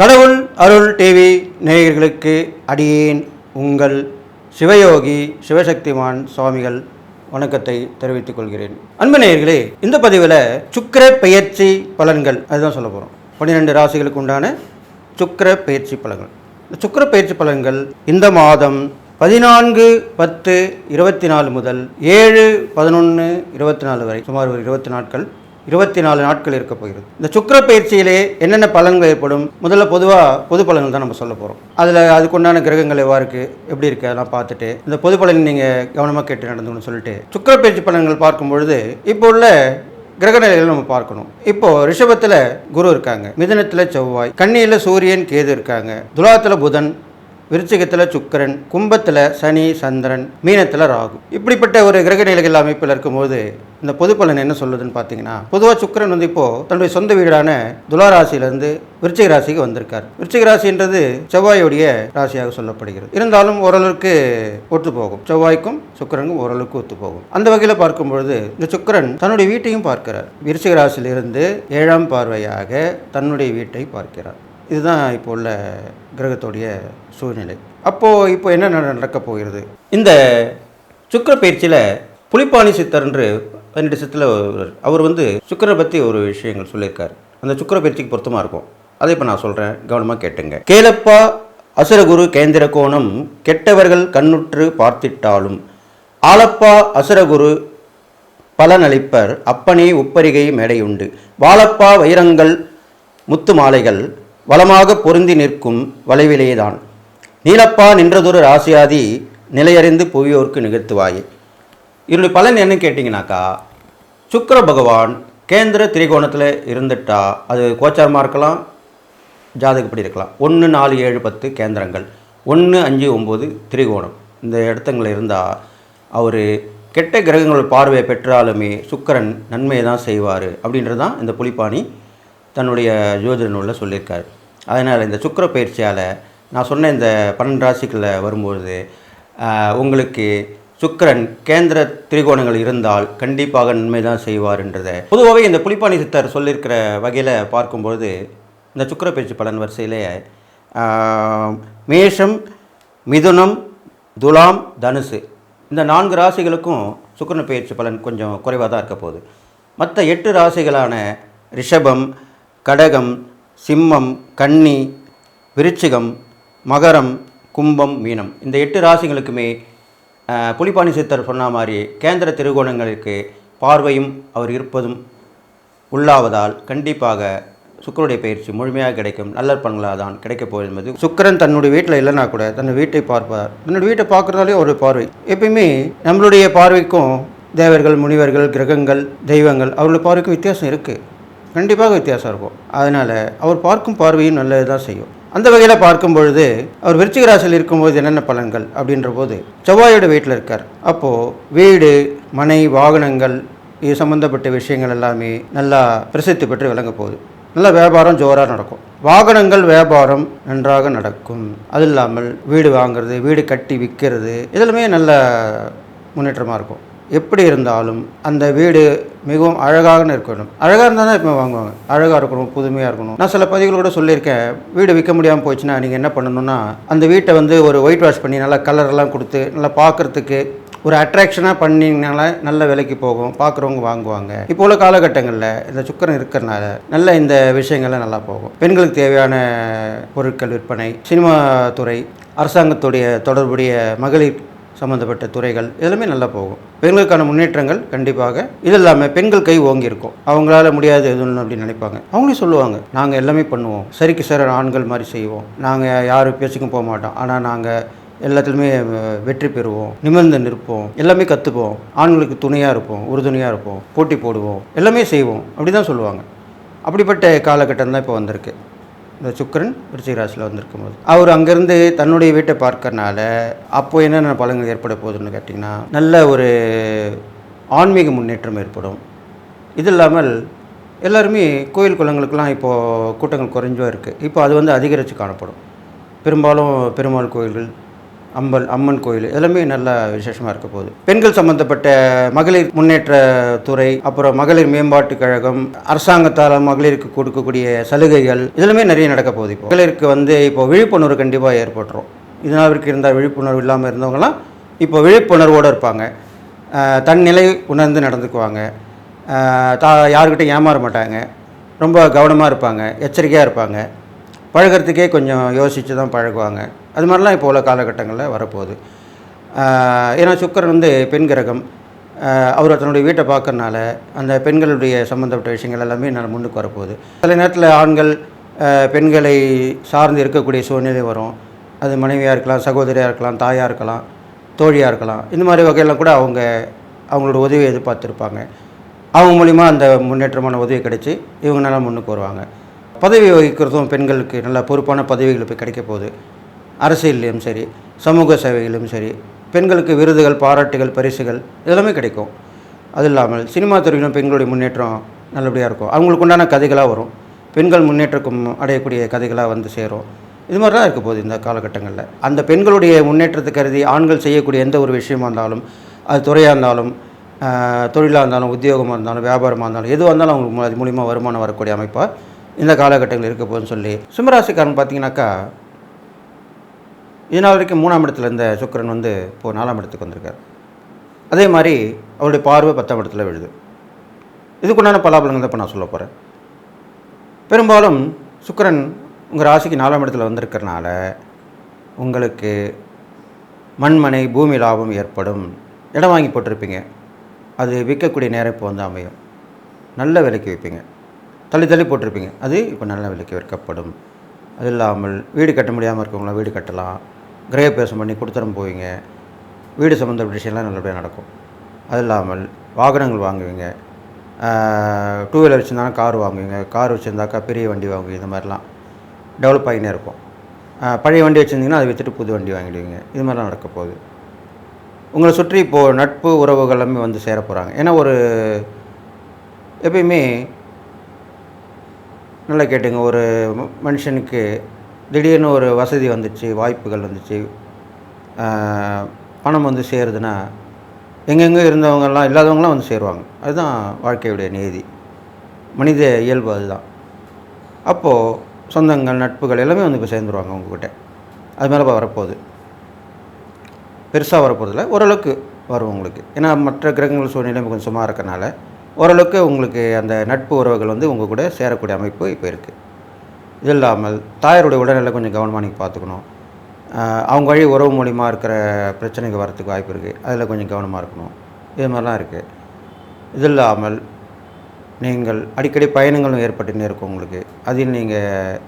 கடவுள் அருள் டிவி நேயர்களுக்கு அடியேன் உங்கள் சிவயோகி சிவசக்திமான் சுவாமிகள் வணக்கத்தை தெரிவித்துக் கொள்கிறேன். அன்பு நேயர்களே இந்த பதிவில் சுக்கர பெயர்ச்சி பலன்கள் அதுதான் சொல்ல போகிறோம் பன்னிரெண்டு ராசிகளுக்கு உண்டான சுக்கர பயிற்சி பலன்கள். இந்த சுக்கர பெயர்ச்சி பலன்கள் இந்த மாதம் பதினான்கு பத்து இருபத்தி நாலு முதல் ஏழு பதினொன்று இருபத்தி நாலு வரை சுமார் ஒரு இருபத்தி நாட்கள் இருபத்தி நாலு நாட்கள் இருக்க போகிறது. இந்த சுக்கர பயிற்சியிலே என்னென்ன பலன்கள் ஏற்படும்? முதல்ல பொதுவாக பொது பலன்கள் தான் நம்ம சொல்ல போகிறோம் அதில் அதுக்குண்டான கிரகங்கள் எவ்வாறு இருக்குது எப்படி இருக்குது அதெல்லாம் பார்த்துட்டு இந்த பொது பலன் நீங்கள் கவனமாக கேட்டு நடந்துக்கணும்னு சொல்லிட்டு சுக்கிர பயிற்சி பலன்கள் பார்க்கும் பொழுது இப்போ உள்ள கிரகநிலைகள் நம்ம பார்க்கணும். இப்போ ரிஷபத்தில் குரு இருக்காங்க. மிதனத்தில் செவ்வாய். கண்ணியில் சூரியன் கேது இருக்காங்க. துலாத்தில் புதன் விருச்சிகத்தில் சுக்கிரன் கும்பத்தில் சனி சந்திரன் மீனத்தில் ராகு. இப்படிப்பட்ட ஒரு கிரக நிலைகள் அமைப்பில் இருக்கும்போது இந்த பொது பலன் என்ன சொல்லுதுன்னு பார்த்தீங்கன்னா பொதுவாக சுக்கரன் வந்து இப்போ தன்னுடைய சொந்த வீடான துளாராசியிலேருந்து விருச்சிக ராசிக்கு வந்திருக்கார். விருச்சிக ராசின்றது செவ்வாயுடைய ராசியாக சொல்லப்படுகிறது. இருந்தாலும் ஓரளவுக்கு ஒத்து போகும். செவ்வாய்க்கும் சுக்கரனுக்கும் ஓரளவுக்கு ஒத்து போகும். அந்த வகையில் பார்க்கும் பொழுது இந்த சுக்கிரன் தன்னுடைய வீட்டையும் பார்க்கிறார். விருச்சிக ராசியிலிருந்து ஏழாம் பார்வையாக தன்னுடைய வீட்டை பார்க்கிறார். இதுதான் இப்போ உள்ள கிரகத்துடைய சூழ்நிலை. அப்போது இப்போ என்ன நடக்கப் போகிறது? இந்த சுக்கிர பயிற்சியில் புலிப்பாணி சித்தர் என்று பன்னெண்டு சித்தில் அவர் வந்து சுக்கரை பற்றி ஒரு விஷயங்கள் சொல்லியிருக்கார். அந்த சுக்கிர பயிற்சிக்கு பொருத்தமாக இருக்கும். அதை இப்போ நான் சொல்கிறேன் கவனமாக கேட்டுங்க. கேளப்பா அசுரகுரு கேந்திர கோணம் கெட்டவர்கள் கண்ணுற்று பார்த்திட்டாலும் ஆலப்பா அசுரகுரு பலனளிப்பர். அப்பனே உப்பரிகை மேடையுண்டு. வாழப்பா வைரங்கள் முத்து மாலைகள் வளமாக பொருந்தி நிற்கும் வளைவிலேதான். நீலப்பா நின்றதொரு ராசியாதி நிலையறிந்து புவியோர்க்கு நிகழ்த்துவாயே. இதனுடைய பலன் என்னன்னு கேட்டிங்கனாக்கா சுக்கர பகவான் கேந்திர திரிகோணத்தில் இருந்துட்டா அது கோச்சாரமாக இருக்கலாம் ஜாதகப்படி இருக்கலாம். ஒன்று நாலு ஏழு பத்து கேந்திரங்கள். ஒன்று அஞ்சு ஒம்பது திரிகோணம். இந்த இடத்துங்களில் இருந்தால் அவர் கெட்ட கிரகங்கள் பார்வையை பெற்றாலுமே சுக்கிரன் நன்மையை தான் செய்வார் அப்படின்றது தான் இந்த புலிப்பாணி தன்னுடைய ஜோதிட நூலில் சொல்லியிருக்காரு. அதனால் இந்த சுக்கர பயிற்சியால் நான் சொன்ன இந்த பன்னெண்டு ராசிகளில் வரும்போது உங்களுக்கு சுக்கரன் கேந்திர திரிகோணங்கள் இருந்தால் கண்டிப்பாக நன்மை தான் செய்வார்ன்றதை. பொதுவாகவே இந்த புலிப்பாணி சித்தர் சொல்லியிருக்கிற வகையில் பார்க்கும்பொழுது இந்த சுக்கிர பயிற்சி பலன் வரிசையிலே மேஷம் மிதுனம் துலாம் தனுசு. இந்த நான்கு ராசிகளுக்கும் சுக்கரன் பயிற்சி பலன் கொஞ்சம் குறைவாக தான் இருக்க போகுது. மற்ற எட்டு ராசிகளான ரிஷபம் கடகம் சிம்மம் கன்னி விருச்சிகம் மகரம் கும்பம் மீனம். இந்த எட்டு ராசிகளுக்குமே புலிபாணி சித்தர் சொன்ன மாதிரி கேந்திர திருகோணங்களுக்கு பார்வையும் அவர் இருப்பதும் உள்ளாவதால் கண்டிப்பாக சுக்கருடைய பயிற்சி முழுமையாக கிடைக்கும். நல்ல பண்களாக தான் கிடைக்கப் போகுது என்பது சுக்கிரன் தன்னுடைய வீட்டில் இல்லைனா கூட தன் வீட்டை பார்ப்பார். தன்னுடைய வீட்டை பார்க்குறதாலே ஒரு பார்வை. எப்பயுமே நம்மளுடைய பார்வைக்கும் தேவர்கள் முனிவர்கள் கிரகங்கள் தெய்வங்கள் அவர்களுடைய பார்வைக்கும் வித்தியாசம் இருக்குது கண்டிப்பாக வித்தியாசம் இருக்கும். அதனால் அவர் பார்க்கும் பார்வையும் நல்லது தான் செய்யும். அந்த வகையில் பார்க்கும் பொழுது அவர் விருச்சிக ராசியில் இருக்கும்போது என்னென்ன பலன்கள் அப்படின்ற போது செவ்வாயோட வீட்டில் இருக்கார். அப்போது வீடு மனை வாகனங்கள் இது சம்மந்தப்பட்ட விஷயங்கள் எல்லாமே நல்லா பிரசித்தி பெற்று விளங்க போகுது. நல்ல வியாபாரம் ஜோராக நடக்கும். வாகனங்கள் வியாபாரம் நன்றாக நடக்கும். அது இல்லாமல் வீடு வாங்குறது வீடு கட்டி விற்கிறது இதெல்லாமே நல்ல முன்னேற்றமாக இருக்கும். எப்படி இருந்தாலும் அந்த வீடு மிகவும் அழகாக இருக்கணும் அழகாக இருந்தால் தான் இப்போ வாங்குவாங்க. அழகாக இருக்கணும் புதுமையாக இருக்கணும். நான் சில பதிவுகள் கூட சொல்லியிருக்கேன். வீடு விற்க முடியாமல் போச்சுன்னா நீங்கள் என்ன பண்ணணும்னா அந்த வீட்டை வந்து ஒரு ஒயிட் வாஷ் பண்ணி நல்லா கலர்லாம் கொடுத்து நல்லா பார்க்குறதுக்கு ஒரு அட்ராக்ஷனாக பண்ணிங்கனால நல்ல விலைக்கு போகும். பார்க்குறவங்க வாங்குவாங்க. இப்போ உள்ள காலகட்டங்களில் இந்த சுக்கரம் இருக்கிறனால நல்ல இந்த விஷயங்கள்லாம் நல்லா போகும். பெண்களுக்கு தேவையான பொருட்கள் விற்பனை சினிமா துறை அரசாங்கத்துடைய தொடர்புடைய மகளிர் சம்மந்தப்பட்ட துறைகள் எல்லாமே நல்லா போகும். பெண்களுக்கான முன்னேற்றங்கள் கண்டிப்பாக இது இல்லாமல் பெண்கள் கை ஓங்கியிருக்கும். அவங்களால முடியாது எதுவும் அப்படின்னு நினைப்பாங்க. அவங்களே சொல்லுவாங்க நாங்கள் எல்லாமே பண்ணுவோம். சரிக்கு சார் ஆண்கள் மாதிரி செய்வோம். நாங்கள் யாரும் பேச்சுக்கும் போக மாட்டோம். ஆனால் நாங்கள் எல்லாத்துலேயுமே வெற்றி பெறுவோம். நிமிர்ந்து நிற்போம். எல்லாமே கற்றுப்போம் ஆண்களுக்கு துணையாக இருப்போம். உறுதுணையாக இருப்போம். போட்டி போடுவோம். எல்லாமே செய்வோம். அப்படி தான் சொல்லுவாங்க. அப்படிப்பட்ட காலகட்டம் தான் இப்போ வந்திருக்கு. இந்த சுக்கிரன் விருச்சிகராசியில் வந்திருக்கும் போது அவர் அங்கேருந்து தன்னுடைய வீட்டை பார்க்கறனால அப்போது என்னென்ன பலன்கள் ஏற்பட போகுதுன்னு கேட்டிங்கன்னா நல்ல ஒரு ஆன்மீக முன்னேற்றம் ஏற்படும். இது இல்லாமல் எல்லாருமே கோயில் குளங்களுக்கெல்லாம் இப்போது கூட்டங்கள் குறைஞ்சோ இருக்குது இப்போ அது வந்து அதிகரித்து காணப்படும். பெரும்பாலும் பெருமாள் கோயில்கள் அம்பல் அம்மன் கோயில். எல்லாமே நல்ல விசேஷமாக இருக்க போகுது. பெண்கள் சம்பந்தப்பட்ட மகளிர் முன்னேற்ற துறை அப்புறம் மகளிர் மேம்பாட்டு கழகம் அரசாங்கத்தால் மகளிருக்கு கொடுக்கக்கூடிய சலுகைகள் இதெல்லாமே நிறைய நடக்க போகுது இப்போ. மகளிருக்கு வந்து இப்போ விழிப்புணர்வு கண்டிப்பாக ஏற்பட்டுரும் இதனால் வரைக்கும் இருந்தால் விழிப்புணர்வு இல்லாமல் இருந்தவங்களாம் இப்போ விழிப்புணர்வோடு இருப்பாங்க. தன்னிலை உணர்ந்து நடந்துக்குவாங்க. தா யாருக்கிட்டையும் ஏமாற மாட்டாங்க. ரொம்ப கவனமாக இருப்பாங்க. எச்சரிக்கையாக இருப்பாங்க. பழகுறதுக்கே கொஞ்சம் யோசித்து தான் பழகுவாங்க. அது மாதிரிலாம் இப்போ உள்ள காலகட்டங்களில் வரப்போகுது. ஏன்னா சுக்கரன் வந்து பெண் கிரகம். அவர் தன்னுடைய வீட்டை பார்க்கறனால அந்த பெண்களுடைய சம்மந்தப்பட்ட விஷயங்கள் எல்லாமே நல்ல முன்னுக்கு வரப்போகுது. சில நேரத்தில் ஆண்கள் பெண்களை சார்ந்து இருக்கக்கூடிய சூழ்நிலை வரும். அது மனைவியாக இருக்கலாம் சகோதரியாக இருக்கலாம் தாயாக இருக்கலாம் தோழியாக இருக்கலாம். இந்த மாதிரி வகையெல்லாம் கூட அவங்க அவங்களோட உதவியை எதிர்பார்த்துருப்பாங்க. அவங்க மூலிமா அந்த முன்னேற்றமான உதவி கிடைச்சி இவங்க நல்லா முன்னுக்கு வருவாங்க. பதவி வகிக்கிறதும் பெண்களுக்கு நல்ல பொறுப்பான பதவிகள் இப்போ கிடைக்க போகுது. அரசியல்லையும் சரி சமூக சேவைகளிலும் சரி பெண்களுக்கு விருதுகள் பாராட்டுகள் பரிசுகள் இதெல்லாமே கிடைக்கும். அது இல்லாமல் சினிமா துறையிலும் பெண்களுடைய முன்னேற்றம் நல்லபடியாக இருக்கும். அவங்களுக்கு உண்டான கதைகளாக வரும். பெண்கள் முன்னேற்றக்கும் அடையக்கூடிய கதைகளாக வந்து சேரும். இது மாதிரி தான் இருக்க போகுது இந்த காலகட்டங்களில். அந்த பெண்களுடைய முன்னேற்றத்தை கருதி ஆண்கள் செய்யக்கூடிய எந்த ஒரு விஷயமா இருந்தாலும் அது துறையாக இருந்தாலும் தொழிலாக இருந்தாலும் உத்தியோகமாக இருந்தாலும் வியாபாரமாக இருந்தாலும் எதுவாக இருந்தாலும் அவங்களுக்கு அது மூலிமா வருமானம் வரக்கூடிய அமைப்பாக இந்த காலகட்டங்கள் இருக்க போகுதுன்னு சொல்லி சிம்மராசிக்காரன் பார்த்தீங்கன்னாக்கா இதனால் வரைக்கும் மூணாம் இடத்துல இருந்த சுக்கரன் வந்து இப்போது நாலாம் இடத்துக்கு வந்திருக்கார். அதே மாதிரி அவருடைய பார்வை பத்தாம் இடத்துல விழுது. இதுக்குண்டான பலாபலங்கள் தான் இப்போ நான் சொல்ல போகிறேன் பெரும்பாலும் சுக்கரன் உங்கள் ராசிக்கு நாலாம் இடத்துல வந்திருக்கிறனால உங்களுக்கு மண்மனை பூமி லாபம் ஏற்படும். இடம் வாங்கி போட்டிருப்பீங்க. அது விற்கக்கூடிய நேரம் இப்போ வந்து அமையும். நல்ல விலைக்கு விற்பீங்க. தள்ளி தள்ளி போட்டிருப்பீங்க. அது இப்போ நல்ல விலைக்கு விற்கப்படும். அது இல்லாமல் வீடு கட்ட முடியாமல் இருக்கவங்களாம் வீடு கட்டலாம். கிரகப்பிரவேசம் பண்ணி கொடுத்துரும் போவீங்க. வீடு சம்மந்தப்பட்ட விஷயம்லாம் நல்லபடியாக நடக்கும். அது இல்லாமல் வாகனங்கள் வாங்குவீங்க. டூ வீலர் வச்சுருந்தாலும் கார் வாங்குவீங்க. கார் வச்சுருந்தாக்கா பெரிய வண்டி வாங்குவீங்க. இந்த மாதிரிலாம் டெவலப் ஆகினே இருக்கும். பழைய வண்டி வச்சுருந்தீங்கன்னா அதை விற்றுட்டு புது வண்டி வாங்கிடுவீங்க. இது மாதிரிலாம் நடக்க போகுது. உங்களை சுற்றி இப்போது நட்பு உறவுகள் எல்லாமே வந்து சேர போகிறாங்க ஏன்னா ஒரு எப்பயுமே நல்லா கேட்டுங்க. ஒரு மனுஷனுக்கு திடீர்னு ஒரு வசதி வந்துச்சு வாய்ப்புகள் வந்துச்சு. பணம் வந்து சேருதுன்னா எங்கெங்கே இருந்தவங்கெல்லாம் இல்லாதவங்களாம் வந்து சேருவாங்க. அதுதான் வாழ்க்கையுடைய நீதி. மனித இயல்பு அதுதான். அப்போது சொந்தங்கள் நட்புகள் எல்லாமே வந்து இப்போ சேர்ந்துருவாங்க உங்ககிட்ட. அது மேலே வரப்போகுது. பெருசாக வரப்போகிறதில்ல ஓரளவுக்கு வரும் உங்களுக்கு. ஏன்னா மற்ற கிரகங்கள் சூழ்நிலை கொஞ்சம் சும்மா இருக்கனால ஓரளவுக்கு உங்களுக்கு அந்த நட்பு உறவுகள் வந்து உங்கள் கூட சேரக்கூடிய அமைப்பு இப்போ இருக்குது இது இல்லாமல் தாயாருடைய உடல்நிலை கொஞ்சம் கவனமாக நீங்கள் பார்த்துக்கணும். அவங்க வழி உறவு மூலிமா இருக்கிற பிரச்சனைகள் வரத்துக்கு வாய்ப்பு இருக்குது அதில் கொஞ்சம் கவனமாக இருக்கணும். இது மாதிரிலாம் இருக்குது இது இல்லாமல் நீங்கள் அடிக்கடி பயணங்களும் ஏற்பட்டுன்னே இருக்கும் உங்களுக்கு. அதில் நீங்கள்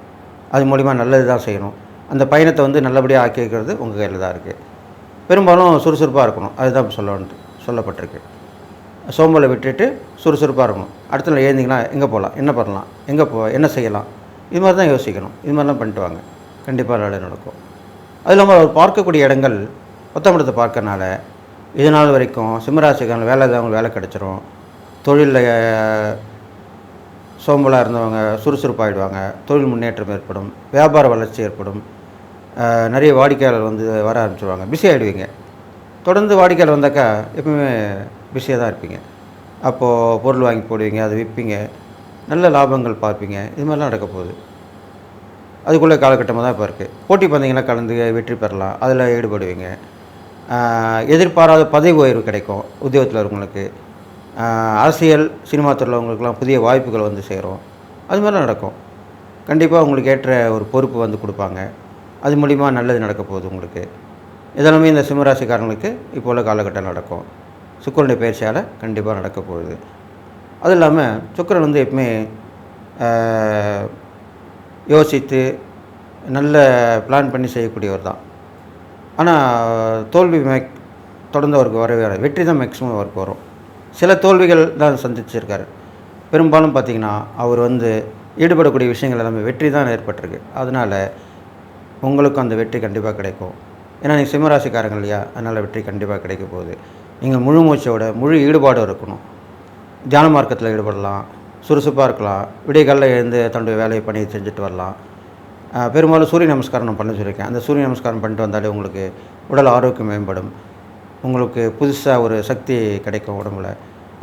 அது மூலிமா நல்லது தான் செய்யணும். அந்த பயணத்தை வந்து நல்லபடியாக ஆக்கி வைக்கிறது உங்கள் கையில் தான் இருக்குது பெரும்பாலும் சுறுசுறுப்பாக இருக்கணும். அதுதான் சொல்ல சொல்லப்பட்டிருக்கு. சோம்பலை விட்டுட்டு சுறுசுறுப்பாக இருக்கணும். அடுத்த நாள் எழுந்திங்கன்னா எங்கே போகலாம்? என்ன பண்ணலாம்? எங்கே போ என்ன செய்யலாம்? இது மாதிரி தான் யோசிக்கணும். இது மாதிரிலாம் பண்ணிட்டு வாங்க கண்டிப்பாக நல்லது நடக்கும். அது இல்லாமல் அவர் பார்க்கக்கூடிய இடங்கள் பத்தாம் இடத்தை பார்க்கறனால இது நாள் வரைக்கும் சிம்மராசிக்கான வேலை தான் வேலை கிடச்சிரும். தொழிலில் சோம்பலாக இருந்தவங்க சுறுசுறுப்பாகிடுவாங்க தொழில் முன்னேற்றம் ஏற்படும். வியாபார வளர்ச்சி ஏற்படும். நிறைய வாடிக்கையாளர் வந்து வர ஆரம்பிச்சிருவாங்க. பிஸி ஆகிடுவீங்க தொடர்ந்து வாடிக்கையாளர் வந்தாக்கா எப்பவுமே பிஸியாக தான் இருப்பீங்க. அப்போது பொருள் வாங்கி போடுவீங்க அதை விற்பீங்க. நல்ல லாபங்கள் பார்ப்பீங்க. இது மாதிரிலாம் நடக்க போகுது அதுக்குள்ளே காலகட்டமாக தான் இப்போ இருக்குது. போட்டி பந்தயங்கள்லாம் கலந்து வெற்றி பெறலாம். அதில் ஈடுபடுவீங்க. எதிர்பாராத பதவி உயர்வு கிடைக்கும் உத்தியோகத்தில் இருக்கவங்களுக்கு. அரசியல் சினிமா துறையில் அவங்களுக்குலாம் புதிய வாய்ப்புகள் வந்து சேரும். அது மாதிரிலாம் நடக்கும். கண்டிப்பாக உங்களுக்கு ஏற்ற ஒரு பொறுப்பு வந்து கொடுப்பாங்க. அது மூலிமா நல்லது நடக்க போகுது உங்களுக்கு. இதெல்லாமே இந்த சிம்மராசிக்காரங்களுக்கு இப்போ உள்ள காலகட்டம் நடக்கும். சுக்கரனுடைய பயிற்சியால் கண்டிப்பாக நடக்க போகுது. அது இல்லாமல் சுக்கரன் வந்து எப்பவுமே யோசித்து நல்ல பிளான் பண்ணி செய்யக்கூடியவர் தான். ஆனால் தோல்வி மேக் தொடர்ந்து அவருக்கு வரவே வராது. வெற்றி தான் மேக்ஸிமம் அவருக்கு வரும். சில தோல்விகள் தான் சந்திச்சிருக்காரு. பெரும்பாலும் பார்த்திங்கன்னா அவர் வந்து ஈடுபடக்கூடிய விஷயங்கள் எல்லாமே வெற்றி தான் ஏற்பட்டிருக்கு. அதனால் உங்களுக்கும் அந்த வெற்றி கண்டிப்பாக கிடைக்கும். ஏன்னா நீங்கள் சிம்மராசிக்காரங்க இல்லையா? அதனால் வெற்றி கண்டிப்பாக கிடைக்க போகுது. நீங்கள் முழு மூச்சோட முழு ஈடுபாடு இருக்கணும். தியான மார்க்கத்தில் ஈடுபடலாம். சுறுசுறுப்பாக இருக்கலாம். விடியகாலில் எழுந்து தன்னுடைய வேலையை பண்ணி செஞ்சுட்டு வரலாம். பெரும்பாலும் சூரிய நமஸ்காரம் நான் பண்ண சொல்லியிருக்கேன். அந்த சூரிய நமஸ்காரம் பண்ணிட்டு வந்தாலே உங்களுக்கு உடல் ஆரோக்கியம் மேம்படும். உங்களுக்கு புதுசாக ஒரு சக்தி கிடைக்கும் உடம்புல.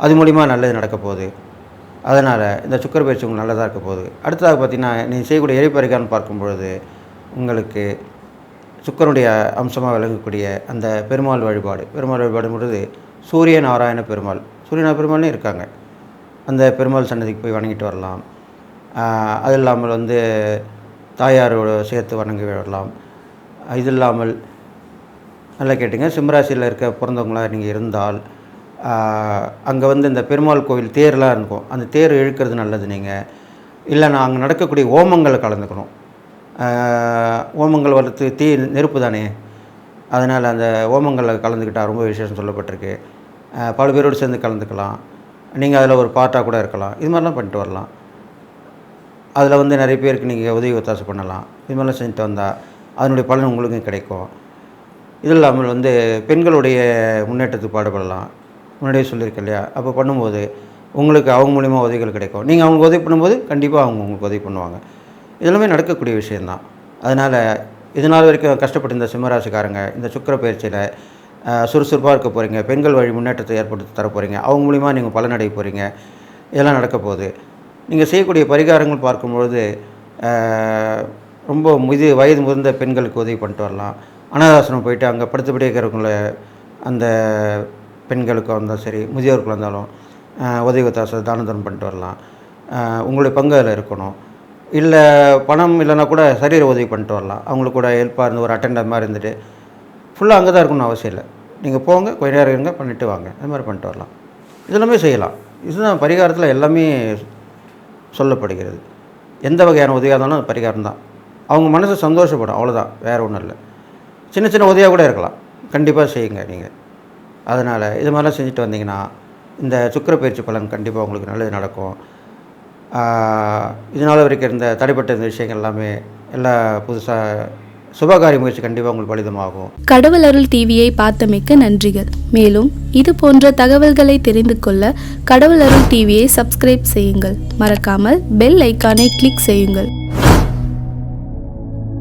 அது மூலிமா நல்லது நடக்க போகுது. அதனால் இந்த சுக்கர பயிற்சி உங்களுக்கு நல்லதாக இருக்க போகுது. அடுத்ததாக பார்த்தீங்கன்னா நீங்கள் செய்யக்கூடிய எரிப்பறிகான்னு பார்க்கும் பொழுது உங்களுக்கு சுக்கரனுடைய அம்சமாக விளங்கக்கூடிய அந்த பெருமாள் வழிபாடு. பெருமாள் வழிபாடுங்கிறது சூரிய நாராயண பெருமாள். சூரியநாராயண பெருமாள்னு இருக்காங்க. அந்த பெருமாள் சன்னதிக்கு போய் வணங்கிட்டு வரலாம். அது இல்லாமல் வந்து தாயாரோட சேர்த்து வணங்கி வரலாம். இது இல்லாமல் நல்லா கேட்டுங்க சிம்மராசியில் இருக்க பிறந்தவங்களாக நீங்கள் இருந்தால் அங்கே வந்து இந்த பெருமாள் கோவில் தேர்லாம் இருக்கும். அந்த தேர் இழுக்கிறது நல்லது நீங்கள் இல்லை நான் அங்கே நடக்கக்கூடிய ஓமங்களை கலந்துக்கணும். ஓமங்கள் வளர்த்து தீ நெருப்பு தானே? அதனால் அந்த ஓமங்களில் கலந்துக்கிட்டால் ரொம்ப விசேஷம் சொல்லப்பட்டிருக்கு. பல பேரோடு சேர்ந்து கலந்துக்கலாம். நீங்கள் அதில் ஒரு பார்ட்டாக கூட இருக்கலாம். இது மாதிரிலாம் பண்ணிட்டு வரலாம். அதில் வந்து நிறைய பேருக்கு நீங்கள் உதவி ஒத்தாசை பண்ணலாம். இது மாதிரிலாம் செஞ்சுட்டு வந்தால் அதனுடைய பலன் உங்களுக்கும் கிடைக்கும். இது இல்லாமல் வந்து பெண்களுடைய முன்னேற்றத்துக்கு பாடுபடலாம். முன்னாடியே சொல்லியிருக்கேன் இல்லையா? அப்போ பண்ணும்போது உங்களுக்கு அவங்க மூலிமா உதவிகள் கிடைக்கும். நீங்கள் அவங்களுக்கு உதவி பண்ணும்போது கண்டிப்பாக அவங்க உங்களுக்கு உதவி பண்ணுவாங்க. இதெல்லாமே நடக்கக்கூடிய விஷயந்தான் அதனால் இது நாள் வரைக்கும் கஷ்டப்பட்டு இந்த சிம்மராசிக்காரங்க இந்த சுக்கர பயிற்சியில் சுறுசுறுப்பாக இருக்க போகிறீங்க பெண்கள் வழி முன்னேற்றத்தை ஏற்படுத்தி தர போகிறீங்க அவங்க மூலிமா நீங்கள் பலனடைய போகிறீங்க இதெல்லாம் நடக்க போகுது. நீங்கள் செய்யக்கூடிய பரிகாரங்கள் பார்க்கும்பொழுது ரொம்ப இது வயது முதிர்ந்த பெண்களுக்கு உதவி பண்ணிட்டு வரலாம். அனாதாசனம் போயிட்டு அங்கே படுத்தபடியே இருக்கிறவங்கள அந்த பெண்களுக்கு வந்தாலும் சரி முதியோருக்கு வந்தாலும் உதவி தாச தான தர்மம் பண்ணிட்டு வரலாம். உங்களுடைய பங்கு அதில் இருக்கணும். இல்லை பணம் இல்லைன்னா கூட சரீர உதவி பண்ணிட்டு வரலாம். அவங்களுக்கு கூட ஹெல்ப்பாக இருந்து ஒரு அட்டெண்டர் மாதிரி இருந்துட்டு ஃபுல்லாக அங்கே தான் இருக்கணும்னு அவசியம் இல்லை. நீங்கள் போங்க கொஞ்ச நேரம் இருங்க பண்ணிவிட்டு வாங்க. அது மாதிரி பண்ணிட்டு வரலாம். இதெல்லாமே செய்யலாம். இதுதான் பரிகாரத்தில் எல்லாமே சொல்லப்படுகிறது. எந்த வகையான உதவியாக இருந்தாலும் அது பரிகாரம் தான். அவங்க மனசு சந்தோஷப்படும் அவ்வளோதான் வேறு ஒன்றும் இல்லை. சின்ன சின்ன உதவியாக கூட இருக்கலாம். கண்டிப்பாக செய்யுங்க நீங்கள் அதனால் இது மாதிரிலாம் செஞ்சுட்டு வந்தீங்கன்னா இந்த சுக்கிர பயிற்சி பலன் கண்டிப்பாக உங்களுக்கு நல்லது நடக்கும். இதனால் வரைக்கும் இருந்த தடைப்பட்ட இந்த விஷயங்கள் எல்லாமே எல்லா புதுசாக சுபகாரிய முயற்சி கண்டிப்பாக உங்களுக்கு பலிதமாகும். கடவுள் அருள் டிவியை பார்த்தமைக்க நன்றிகள். மேலும் இது போன்ற தகவல்களை தெரிந்து கொள்ள கடவுள் அருள் டிவியை சப்ஸ்கிரைப் செய்யுங்கள். மறக்காமல் பெல் ஐக்கானை கிளிக் செய்யுங்கள்.